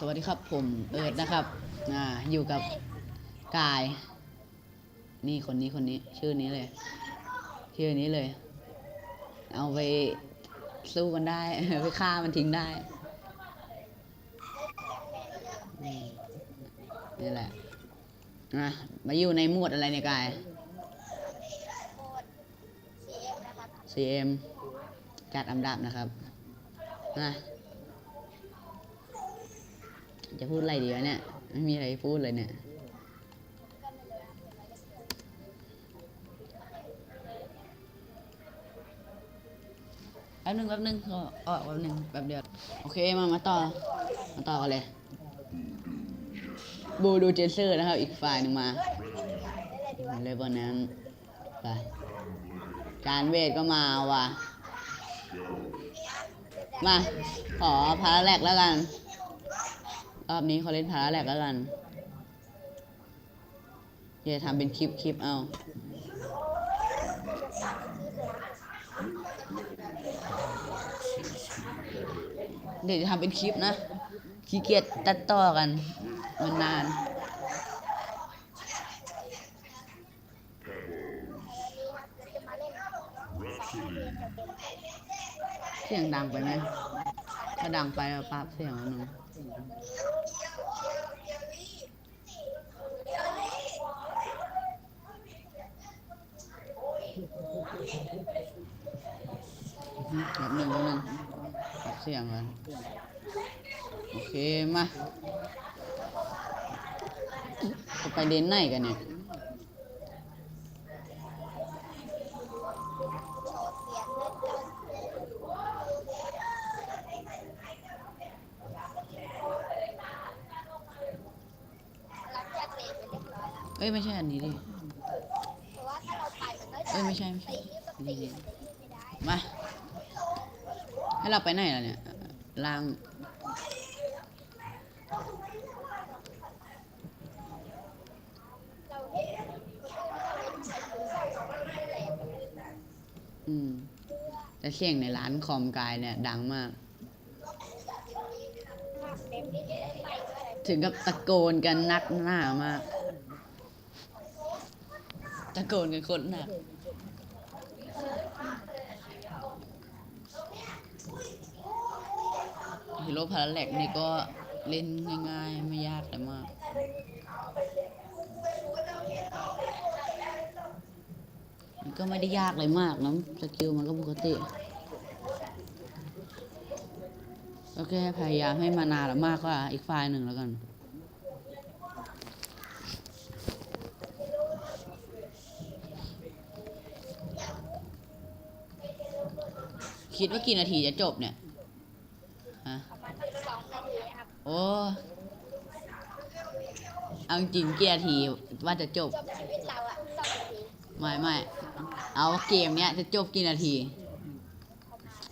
สวัสดีครับผมเอิร์ดนะครับอ่าอยู่กับกาย นี่คนนี้คนนี้ ชื่อนี้เลย ชื่อนี้เลย เอาไปสู้กันได้ ไปฆ่ามันทิ้งได้อืมนี่แหละอะมาอยู่ในหมวดอะไรเนี่ยกาย CM จัดอันดับนะครับนะ จะพูดอะไรดีวะเนี่ย ไม่มีอะไรพูดเลยเนี่ย แป๊บนึงแป๊บนึงก็ออกแป๊บนึงแป๊บเดียว โอเคมามาต่อ มาต่อกันเลย บูดูเจนเซอร์นะครับ อีกฝ่ายหนึ่งมาเลยบนนั้นไปจานเวทก็มาว่ะ มา ขอพาราแลกแล้วกัน รอบนี้เขาเล่นพาราแลกแล้วกันเดี๋ยวทำเป็นคลิปคลิปเอาเดี๋ยวจะทำเป็นคลิปนะขี้เกียจตัดต่อกัน มันนานเสียงดังไปไหมถ้าดังไปเราปรับเสียงหนึ่ง แบบหนึ่งหนึ่งเสียงกันโอเค มา จะไปเดนไหนกันเนี่ย เอ้ยไม่ใช่อันนี้ดิเอ้ยไม่ใช่ไม่ใช่นี่ดิมา ให้เราไปไหนล่ะเนี่ยล่างอืมแต่เสียงในร้านคอมกายเนี่ย ดังมาก ถึงกับตะโกนกันนักหน้ามาก ตะโกนกันคนหนักฮีโร่พาราแลกนี่ก็เล่นง่ายๆ ไม่ยากแต่มาก มันก็ไม่ได้ยากเลยมากนะสกิลมันก็ปกติก็แค่พยายามให้มานานละมากกว่าอีกฝ่ายหนึ่งแล้วกัน คิดว่ากี่นาทีจะจบเนี่ยฮะโอ้เอาจริงกี่นาทีว่าจะจบไม่ไม่เอาเกมเนี้ยจะจบกี่นาที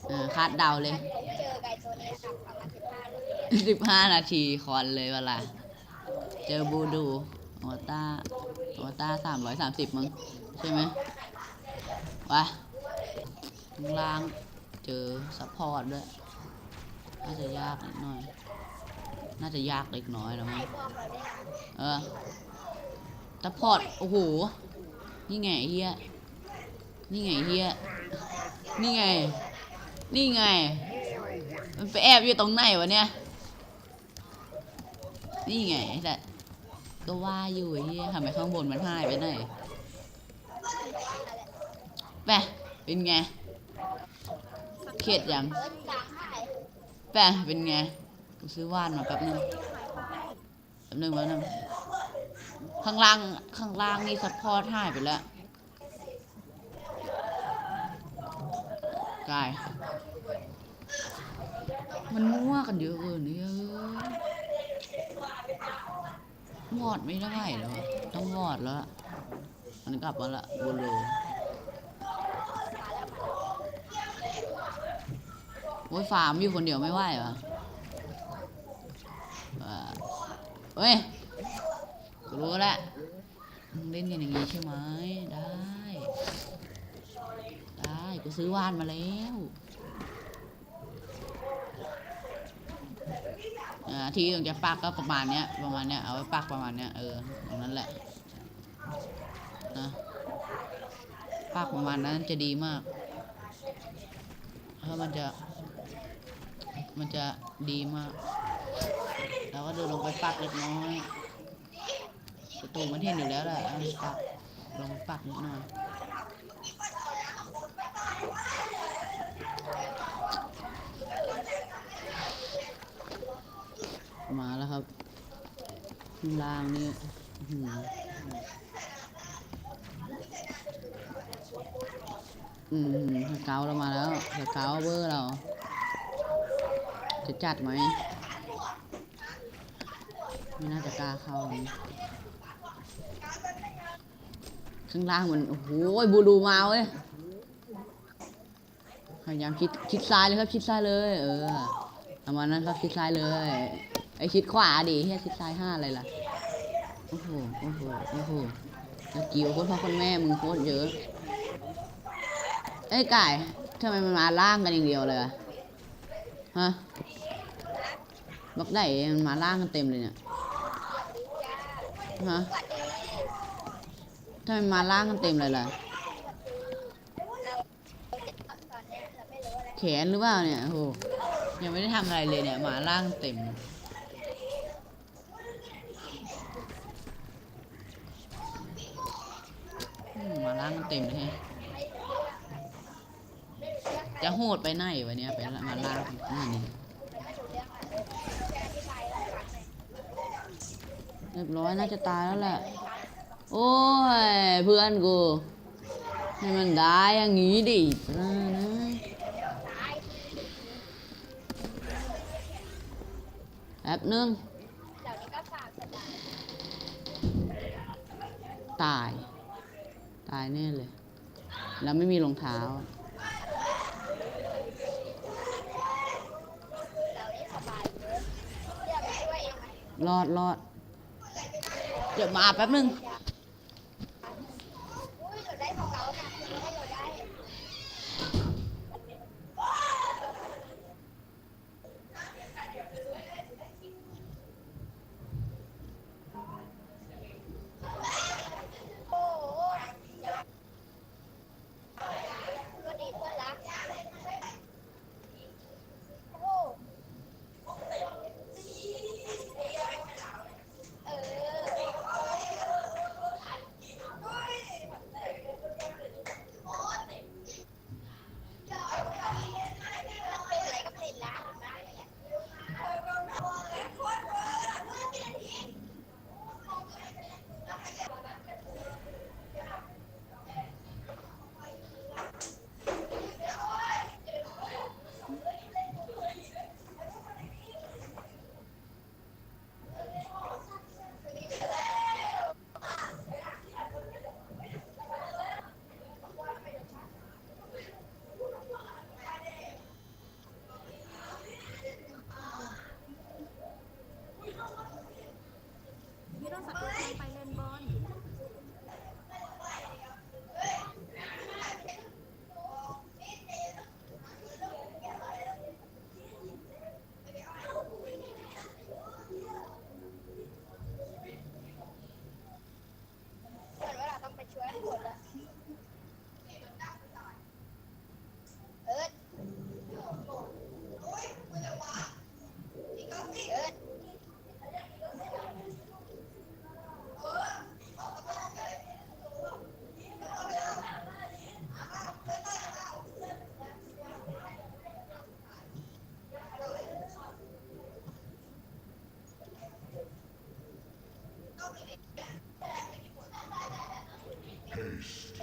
เออคาดเดาเลยสิบห้านาทีคอนเลยเวลาเจอบูดูโอต้าโอต้าสามร้อยสามสิบมั้งใช่ไหมวะข้างล่าง เจอซัพพอร์ตด้วย น่าจะยากนิดหน่อย น่าจะยากเล็กน้อยแล้วมั้งเออซัพพอร์ต โอ้โห นี่ไงเฮียนี่ไงเฮียนี่ไง นี่ไง มันไปแอบอยู่ตรงไหนวะเนี่ย นี่ไงไอ้สัสก็ว่าอยู่ไอ้เฮียทำไมข้างบนมันหายไปไหนแปเป็นไง เข็ดยังเอิ้นกลางแปะเป็นไง กูซื้อว่านมาแป๊บนึงแป๊บนึงแป๊บนึงข้างล่างข้างล่างนี่ซัพพอร์ตหายไปแล้วกาย มันมั่วกันเยอะเกินเนี่ยวอดไม่ได้แล้วอต้องวอดแล้วอะมันกลับมาละวนโล อ้ยฟาร์มอยู่คนเดียวไม่ไหวเหรออ่าเฮ้ยกูรู้แล้วเล่นกันอย่างงี้ใช่ไหมได้ ได้กูซื้อว่านมาแล้วอ่าที่ต้องจะปักก็ประมาณเนี้ยประมาณเนี้ยเอาไว้ปักประมาณเนี้ยเออตรงนั้นแหละนะปักประมาณนั้นจะดีมากเพราะมันจะ มันจะดีมากแล้วก็เดินลงไปปักเล็กน้อยประตูมันเห็นอยู่แล้วแหละเอาปักลงปปักนิดหน่อยมาแล้วครับล่างนี่อื้อหืออืมสเกาเรามาแล้วสเกาเวอร์เรา จะจัดไหมไม่น่าจะกล้าเข้า ข้างล่างมัน โอ้โหบูดูมาเว้ย พยายามชิดชิดซ้ายเลยครับชิดซ้ายเลย เออประมาณนั้นครับชิดซ้ายเลย ไอชิดขวาดิเฮียชิดซ้ายห้าอะไรล่ะ โอ้โห โอ้โห โอ้โหสกิลโคตรพ่อคนแม่มึงโคตรเยอะ เอ้ยไก่ทำไมมันมาล่างกันอย่างเดียวเลยอะฮะ บอกได้มันมาล่างกันเต็มเลยเนี่ยฮะทำไมมาล่างกันเต็มเลยล่ะแขนหรือเปล่าเนี่ยโอ้โหยังไม่ได้ทำอะไรเลยเนี่ยมาล่างเต็มมาล่างเต็มเลยฮะจะโหดไปไหนวะเนี่ยไปมาล่างขนาดนี้ เรียบร้อยน่าจะตายแล้วแหละ โอ้ย เพื่อนกูให้มันได้อย่างงี้ดินะนะแป๊บนึงตาย ตายแน่เลย แล้วไม่มีรองเท้าเรานี่สบายเยอะเรียกมาช่วยเองไหมรอดรอด เดี๋ยวมาแป๊บนึง taste.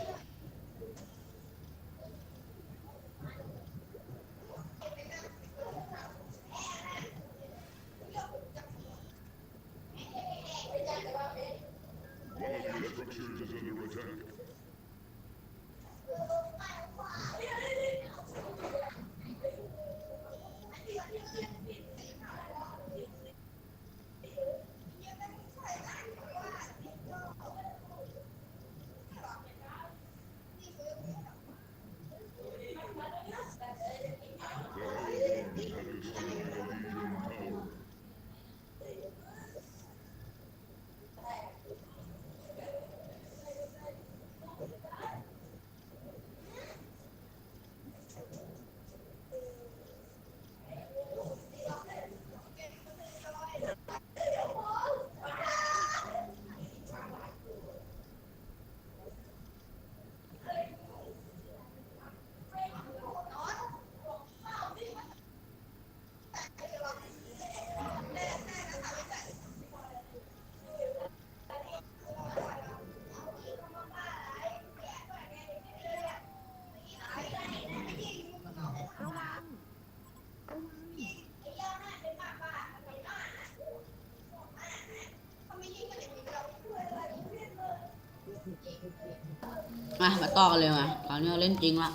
มามาต่อกันเลยมาคราวนี้เราเล่นจริงละ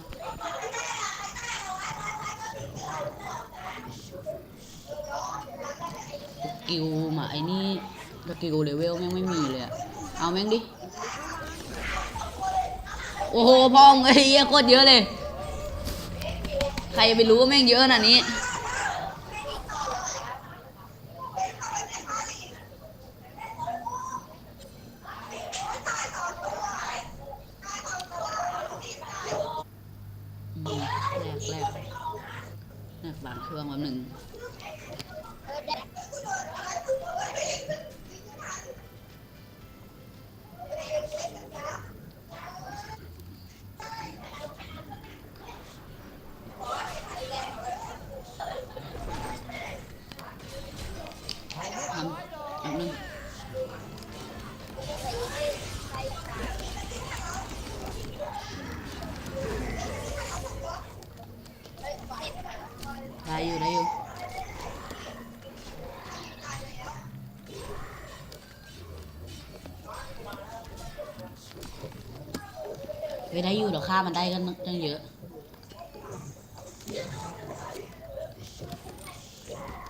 สกิลมาไอ้นี่สกิลเลเวลแม่งไม่มีเลยอะเอาแม่งดิ โอ้โหพองไอ้เหี้ยโคตรเยอะเลย ใครจะไปรู้ว่าแม่งเยอะขนาดนี้ ฮ้ยได้อยู่เดี๋ยวฆ่ามันได้ก็ตั้งเยอะ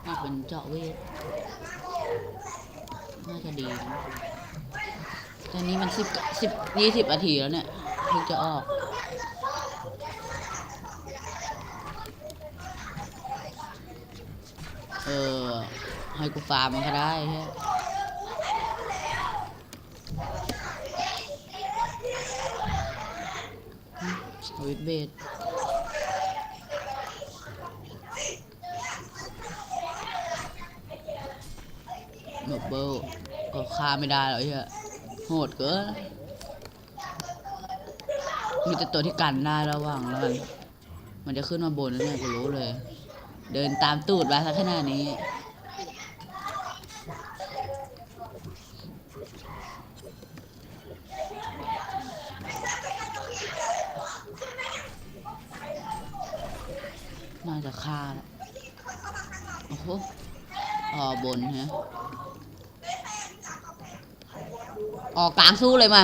น่าเป็นเจาะเวทน่าจะดีนะตอนนี้มันสิบสิบยี่สิบนาทีแล้วเนี่ยเพิ่งจะออกเออให้กูฟาร์มมันก็ได้แค่ วิดเบดหนบเบิลก็ฆ่าไม่ได้หรอกเหี้ยโหดเกินมีแต่ตัวที่กันได้ระหว่างแล้วกันมันจะขึ้นมาบนแล้วเนี่ยกูรู้เลย เดินตามตูดมาสักขนาดนี้าจะฆ่าแล้วโอ้โหอ๋อบนฮะ ออ กลางสู้เลยมา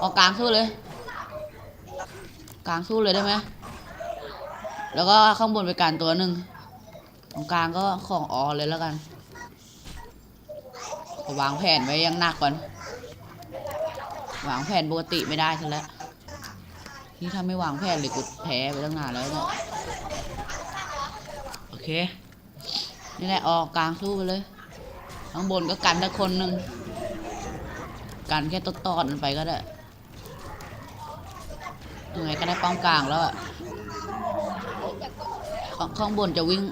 ออกกลางสู้เลย กลางสู้เลยได้ไหมแล้วก็ข้างบนไปการตัวหนึ่งตรงกลางก็ของออเลยแล้วกันวางแผนไว้ยังหนักก่อน วางแผนปกติไม่ได้ซะแล้วนี่ถ้าไม่วางแผนเลยกูแพ้ไปตั้งนานแล้วเนี่ยโอเค นี่แหละออกกลางสู้ไปเลย ข้างบนก็กันแต่คนหนึ่ง กันแค่ต้นๆมันไปก็ได้ยังไงก็ได้ป้อมกลางแล้วอะข้างข้างบนจะวิ่ง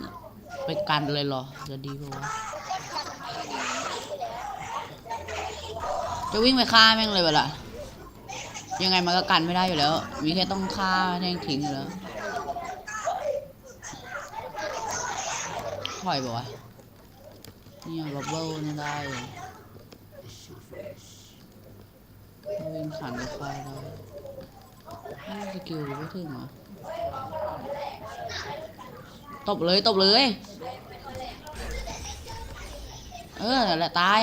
ไปกันเลยเหรอ จะดีป่าจะวิ่งไปฆ่าแม่งเลยเวล่ะยังไงมันก็กันไม่ได้อยู่แล้ว มีแค่ต้องฆ่าแท่งทิ้งอยู่แล้วถอยป่าวะนี่ยบับเบิ้ลนี่ได้ อยู่ถ้าวิ่งขันก็ฆ่าได้ไม่สกิลไม่ถึงหรอตบเลยตบเลย เออนั่นแหละตาย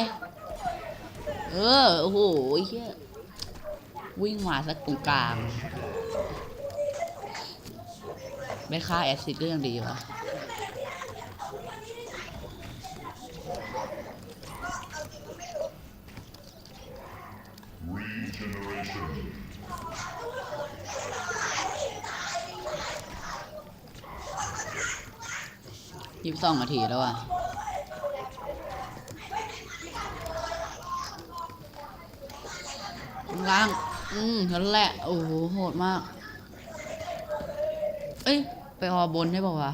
เออ โอ้โหเฮียวิ่งมาสักตรงกลาง ไม่ฆ่าแอซิดก็ยังดีวะ ยี่สิบสองนาทีแล้วอะข้างล่าง อืมนั่นแหละ โอ้โห โหดมาก เอ้ย ไปออบนได้ป่าวะ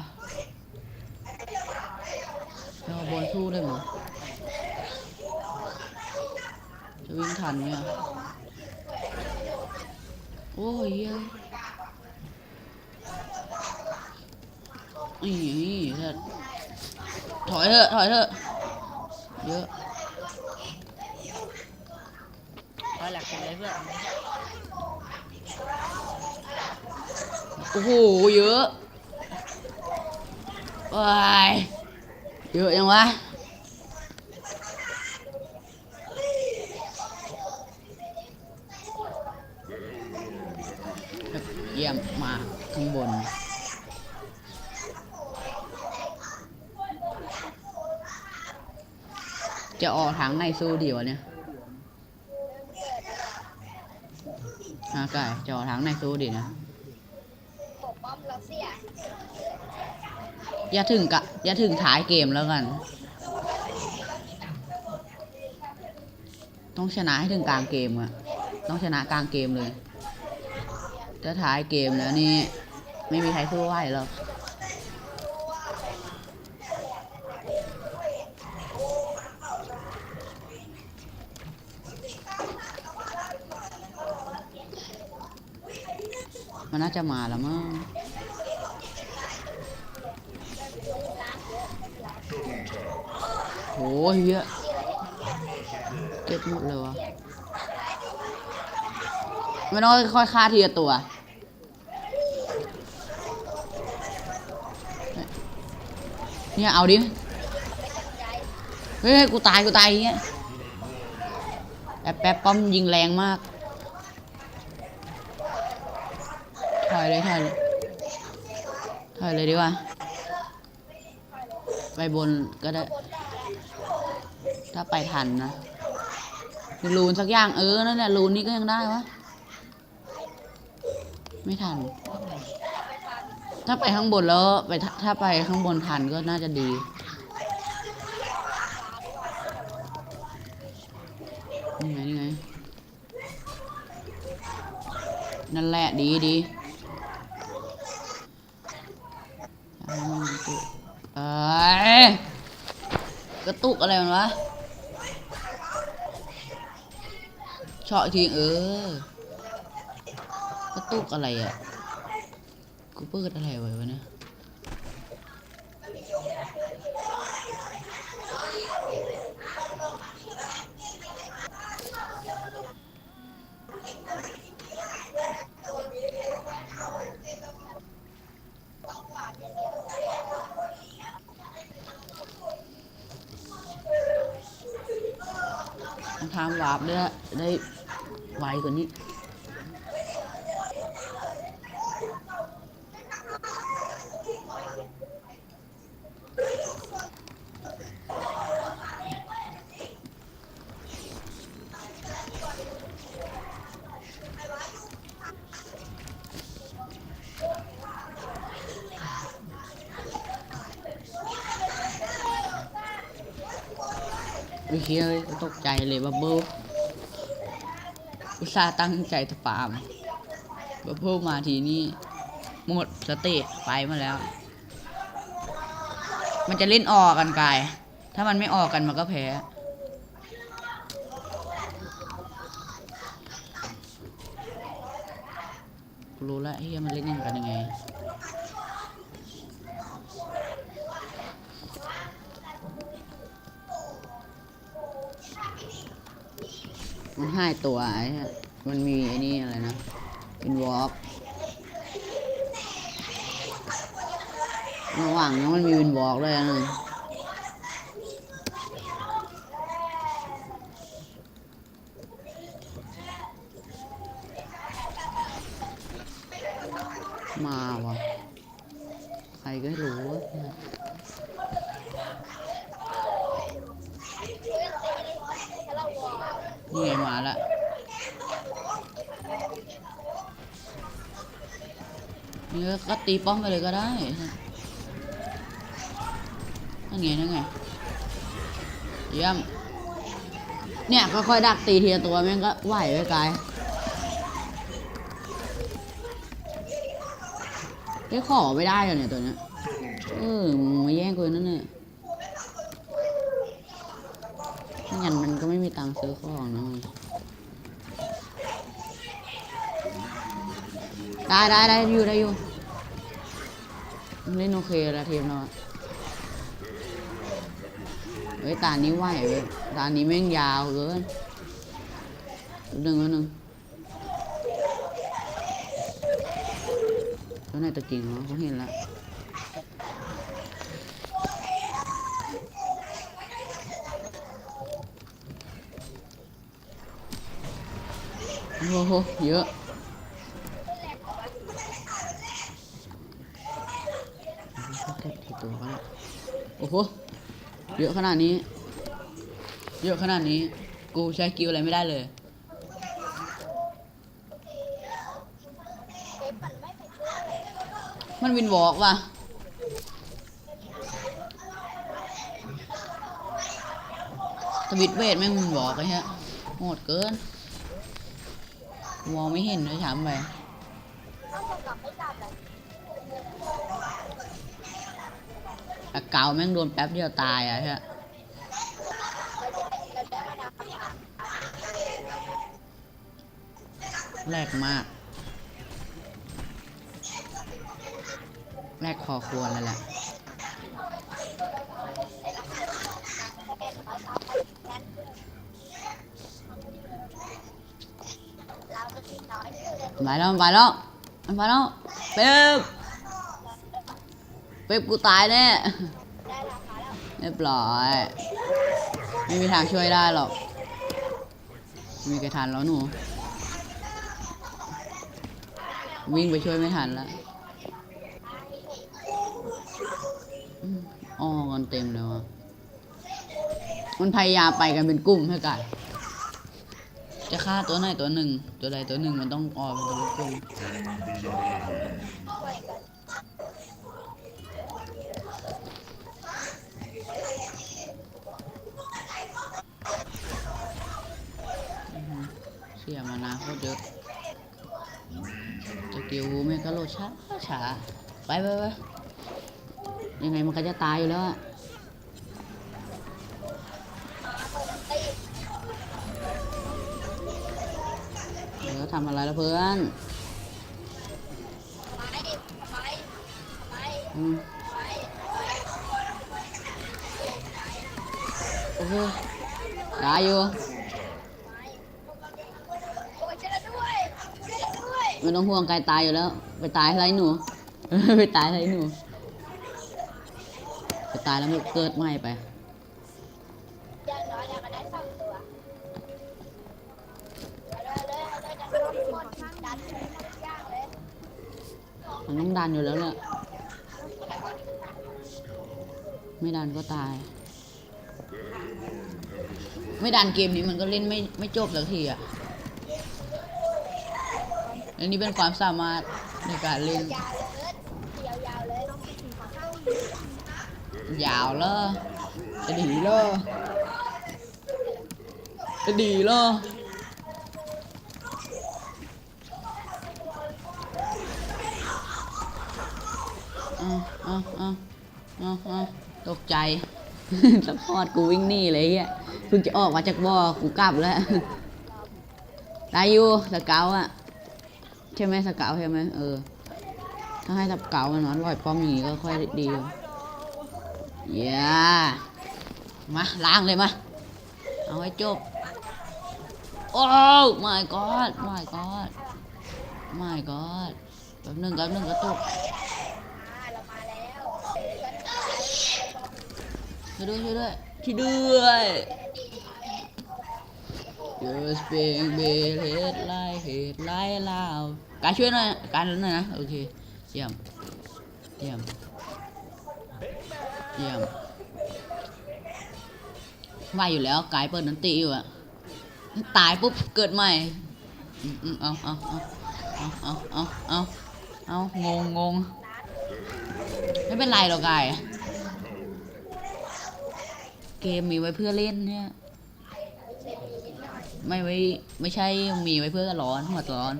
ไปออบนสู้ได้มั้ยจะวิ่งทันไหมอะโอ้ย เหี้ยอีเถอะถอยเถอะถอยเถอะ เยอะร้อยหลักเป็นไรเพื่อนโอ้โหเยอะว้ายเยอะยังวะข้างบน จะออกทางไหนสู้ดีวะเนี่ยอาไก่จะออกทางไหนสู้ดีนะปกป้อมรัสเซียอย่าถึงกะอย่าถึงท้ายเกมแล้วกัน ต้องชนะให้ถึงกลางเกมอะต้องชนะกลางเกมเลย ถ้าท้ายเกมแล้วนี่ ไม่มีใครสู้ไหวหรอกมันน่าจะมาแล้วมั้งโหเฮียเก็บหมดเลยวะ ไม่ต้องค่อยๆฆ่าทีละตัว เนี่ยเอาดิ เฮ้ยกูตายกูตายอย่างเงี้ยแป๊บแป๊บป้อมยิงแรงมาก ถอยเลยถอยเลยถอยเลยดีกว่า ไปบนก็ได้ ถ้าไปทันนะรูนสักอย่างเออ นั่นแหละรูนนี้ก็ยังได้วะ ไม่ทัน ถ้าไปข้างบนแล้วไปถ้าไปข้างบนทันก็น่าจะดี นี่ไงนี่ไง นั่นแหละดีดีเอ้ยกระตุกอะไรมันวะเฉาะอีกทีเออ ตุกอะไรอะกูเปิดอะไรไว้วะเนี่ยต้องทำวาร์ปได้ได้ไวกว่านี้ ไม่คิดเลยตกใจเลยบับเบิ้ลอุตส่าห์ตั้งใจจะฟามบับเบิ้ลมาทีนี่หมดสเตจไปมาแล้ว มันจะเล่นออกกันกาย ถ้ามันไม่ออกกันมันก็แพ้รู้แล้วเฮียมันเล่นกันยังไง มันให้ตัวไอ้มันมีไอ้นี่อะไรนะเป็นวอล์กระหว่างนั้นมันมีวินวอล์กด้วยนะมาวะใครก็รู้วะเนี่ยนี่ไงมาละนี่ ก็ตีป้อมไปเลยก็ได้นั่นไงนั่นไงเยี่ยมเนี่ยค่อยๆดักตีเทีละตัวแม่งก็ไหวไว้ไกายได้ขอไม่ได้เหรอเนี่ยตัวเนี้ยเออมึงมาแย่งกูนั่นเนี่ยไม่งั้นมันก็ไม่มีตังค์ซื้อของนะมึงได้ได้ได้อยู่ได้อยู่ เล่นโอเคแล้วทีมเราเฮ้ยตานี้ไหวเว้ยตานี้แม่งยาวเกินหนึ่งหนึ่งตัวไหนตัวจริงวะเขาเห็นแล้วโอ้โหเยอะ โห เยอะขนาดนี้ เยอะขนาดนี้ กูใช้กิลอะไรไม่ได้เลย มันวินวอล์กว่ะสวิตเวทแม่งวินวอล์กไอ้เหี้ยโหดเกิน มองไม่เห็นเลยถามไป แต่เกาแม่งโดนแป๊บเดียวตายอะใช่แรกมาก แรกพอควรเลยแหละเราก็กินน้อยมันไปแล้วมันไปแล้วมันไปแล้วเป๊ป เป๊ปกูตายแน่ได้ราคาแล้วเรียบร้อย ไม่มีทางช่วยได้หรอก มีใครทันแล้วหนู วิ่งไปช่วยไม่ทันแล้วอืมอ้อกันเต็มเลยวะมันพยายามไปกันเป็นกลุ่มให้กัน จะฆ่าตัวไหนตัวหนึ่ง ตัวใดตัวหนึ่งมันต้องออกเป็นกลุ่ม เสียมานาโคตรเยอะจะกิวแม่ก็โลช้าช้าไปไปไปยังไงมันก็จะตายอยู่แล้วอะเดี๋ยวทำอะไรแล้วเพื่อนไปไปไปอืมโอเคได้อยู่ ไม่ต้องห่วงไกลตายอยู่แล้ว ไปตายอะไรหนู ไปตายอะไรหนู ไปตายแล้วมันเกิดใหม่ไปอย่างน้อยเราก็ได้สองตัวเลยเลยเลยจะต้องหมดดันเลยย่างเลยมันต้องดันอยู่แล้วแหละไม่ดันก็ตาย ไม่ดันเกมนี้มันก็เล่นไม่ไม่จบสักทีอะ อันนี้เป็นความสามารถในการเล่น ยาวเลยยาวยาวเลยยาวเลยจะดีเลยจะดีเลยเอาเอาเอาเอาเอาตกใจสปอร์ตกูวิ่งหนีเลยเฮียเพิ่งจะออกมาจากบ่อกูกลับแล้ว ได้อยู่สเกาอะ ใช่ไหมสเกาใช่ไหมเออ ถ้าให้สเกามันนอนลอยป้อมอย่างงี้ก็ค่อยดีอยู่เย้มาล้างเลยมา เอาให้จบ โอ้ my god my god my god แป๊บหนึงแป๊บหนึงกระตุกเรามาแล้วช่วยด้วยช่วยด้วยช่วยด้วย Just being b e l i e d like it like love การช่วยหน่อย การหน่อยนะ โอเค เยี่ยม เยี่ยม เยี่ยมว่าอยู่แล้วกายเปิดนันตีอยู่อะตายปุ๊บเกิดใหม่เอาเอาเอาเอาเอาเอาเอางงงงไม่เป็นไรหรอกกายเกมมีไว้เพื่อเล่นเนี่ย ไม่ไว้ไม่ใช่มีไว้เพื่อร้อนหัวร้อน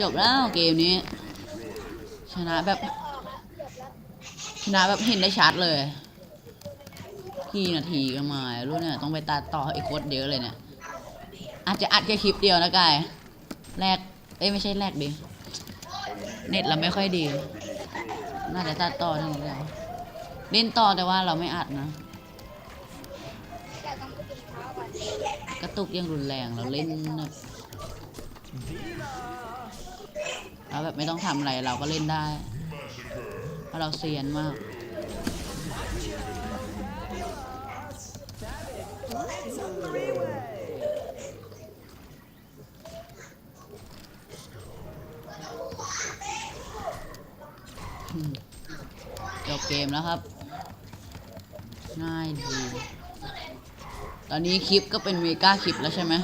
จบแล้วเกมนี้ ชนะแบบ ชนะแบบเห็นได้ชัดเลยกี่นาทีก็มารู้เนี่ยต้องไปตัดต่ออีกโคตรเยอะเลยเนี่ย อาจจะอัดแค่คลิปเดียวนะกายแรกเอ้ยไม่ใช่แรกดิ เน็ตเราไม่ค่อยดี น่าจะตัดต่อทั้งนี้แล้วเล่นต่อแต่ว่าเราไม่อัดนะแต่ต้องไปกินข้าวก่อนกระตุกยังรุนแรงเราเล่นแบบเราแบบไม่ต้องทำอะไรเราก็เล่นได้ เพราะเราเซียนมาก อืมจบเกมแล้วครับ ง่ายดี ตอนนี้คลิปก็เป็นเมกาคลิปแล้วใช่ไหม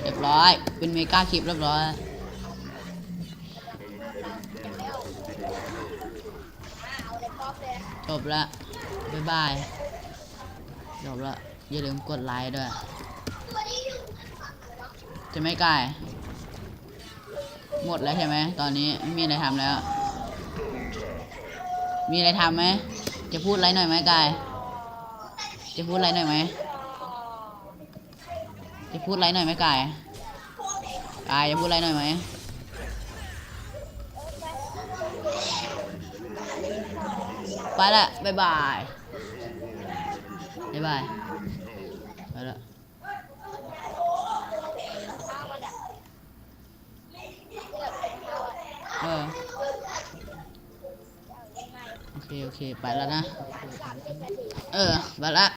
เรียบร้อย เป็นเมกาคลิปเรียบร้อยจบละบ๊ายบาย จบละ อย่าลืมกดไลค์ด้วย จะไม่กลาย หมดแล้วใช่ไหม ตอนนี้ไม่มีอะไรทำแล้ว มีอะไรทำไหม จะพูดอะไรหน่อยไหมกาย จะพูดอะไรหน่อยไหม จะพูดอะไรหน่อยไหมกาย กายจะพูดอะไรหน่อยไหมไปละบ๊ายบายบ๊ายบาย ไปละ เออ โอ เค โอเค ไปแล้วนะ เออ ไปละ